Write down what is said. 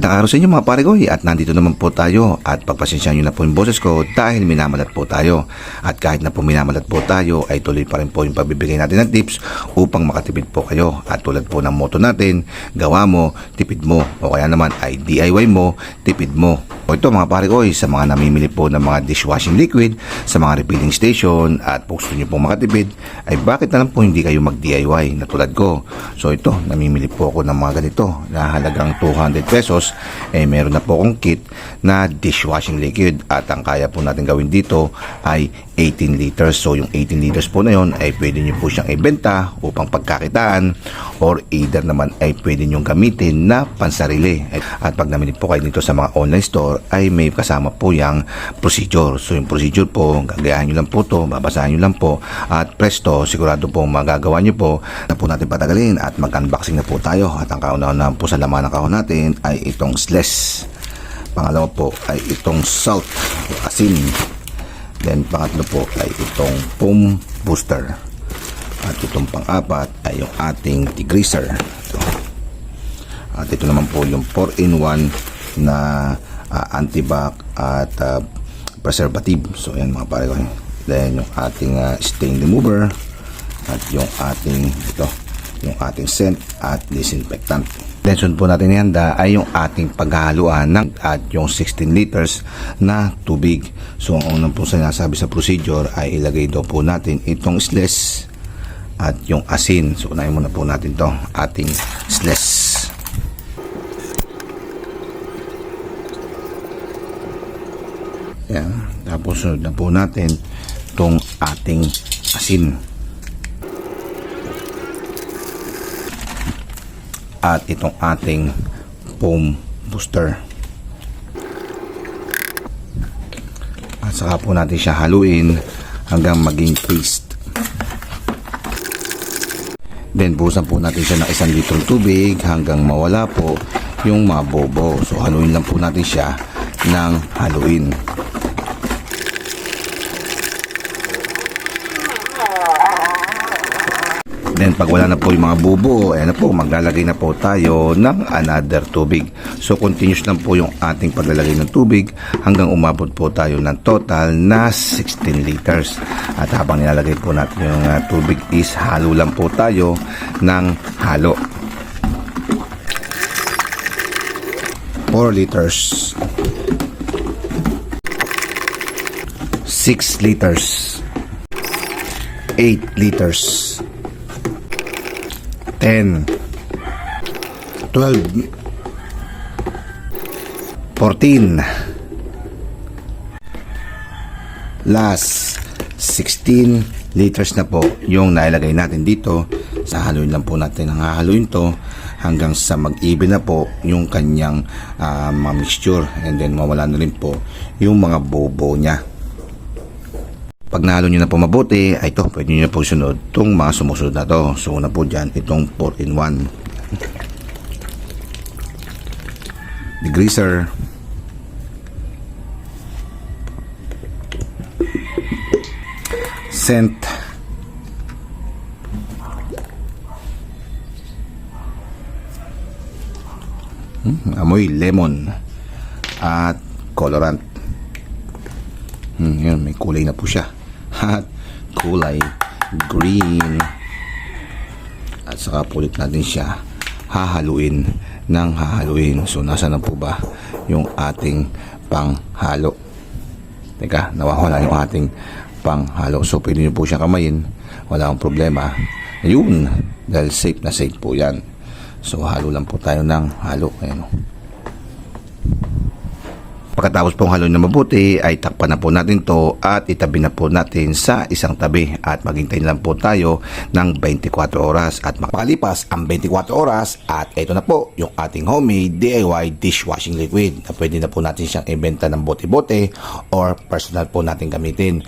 Magandang araw sa inyo mga pare ko at nandito naman po tayo at pagpasensyahan nyo na po yung boses ko dahil minamalat po tayo. At kahit na po minamalat po tayo ay tuloy pa rin po yung pagbibigay natin ng tips upang makatipid po kayo. At tulad po ng motto natin, gawa mo, tipid mo o kaya naman ay DIY mo, tipid mo. O ito mga pare ko sa mga namimili po ng mga dishwashing liquid sa mga refilling station at kung gusto nyo po makatipid ay bakit na lang po hindi kayo mag DIY na tulad ko. So ito, namimili po ako ng mga ganito na halagang 200 pesos eh meron na po akong kit na dishwashing liquid. At ang kaya po natin gawin dito ay 18 liters. So yung 18 liters po na yon ay pwede nyo po siyang ibenta upang pagkakitaan or either naman ay pwede nyo gamitin na pansarili. At pag namili po kayo dito sa mga online store ay may kasama po yung procedure. So yung procedure po, gagayahin nyo lang po to, babasahin nyo lang po at presto, sigurado po magagawa nyo po na po natin patagalin at mag-unboxing na po tayo. At ang kauna-una po sa laman ng kahon natin ay itong slash. Pangalawa po ay itong salt asin. Then pangatlo po ay itong foam booster. At itong pang-apat ay yung ating degreaser. Ito. At ito naman po yung 4-in-1 na uh, antibac at ah, preservative. So yan mga pare ko. Then yung ating ah, stain remover at yung ating ito yung ating scent at disinfectant. Lesson po natin ihanda ay yung ating paghahaluan ng at yung 16 liters na tubig. So ang unang po sinasabi sa procedure ay ilagay daw po natin itong slash at yung asin. So unahin muna po natin to ating slash. Yan. Tapos sunod na po natin itong ating asin. At itong ating foam booster. At saka po natin siya haluin hanggang maging paste. Then busan po natin siya ng isang litrong tubig hanggang mawala po yung mga bobo. So haluin lang po natin siya ng haluin. Then pag wala na po yung mga bubo, ayan na po, maglalagay na po tayo ng another tubig. So continuous lang po yung ating paglalagay ng tubig hanggang umabot po tayo ng total na 16 liters. At habang nilalagay po natin yung uh, tubig is halo lang po tayo ng halo. 4 liters. 6 liters. 8 liters. 10 12 14 last 16 liters na po yung nailagay natin dito. Sa haluin lang po natin ang hahaluin to hanggang sa mag-even na po yung kanyang uh, mixture. And then mawala na rin po yung mga bobo niya pag nahalo nyo na po mabuti, ay ito, pwede nyo na po sunod itong mga sumusunod na to. So, una po dyan, itong 4-in-1. Degreaser. Scent. Hmm, amoy lemon. At colorant. Hmm, yun, may kulay na po siya. At kulay green. At saka pulit natin siya hahaluin ng hahaluin. So, nasa na po ba yung ating panghalo? Teka, nawawala yung ating panghalo. So, pwede nyo po siya kamayin. Wala akong problema. Ayun, dahil safe na safe po yan. So, halo lang po tayo ng halo. Ayan o. Pagkatapos pong haluin na mabuti ay takpan na po natin to at itabi na po natin sa isang tabi at maghintay lang po tayo ng 24 oras at makalipas ang 24 oras at ito na po yung ating homemade DIY dishwashing liquid na pwede na po natin siyang ibenta ng bote-bote or personal po natin gamitin.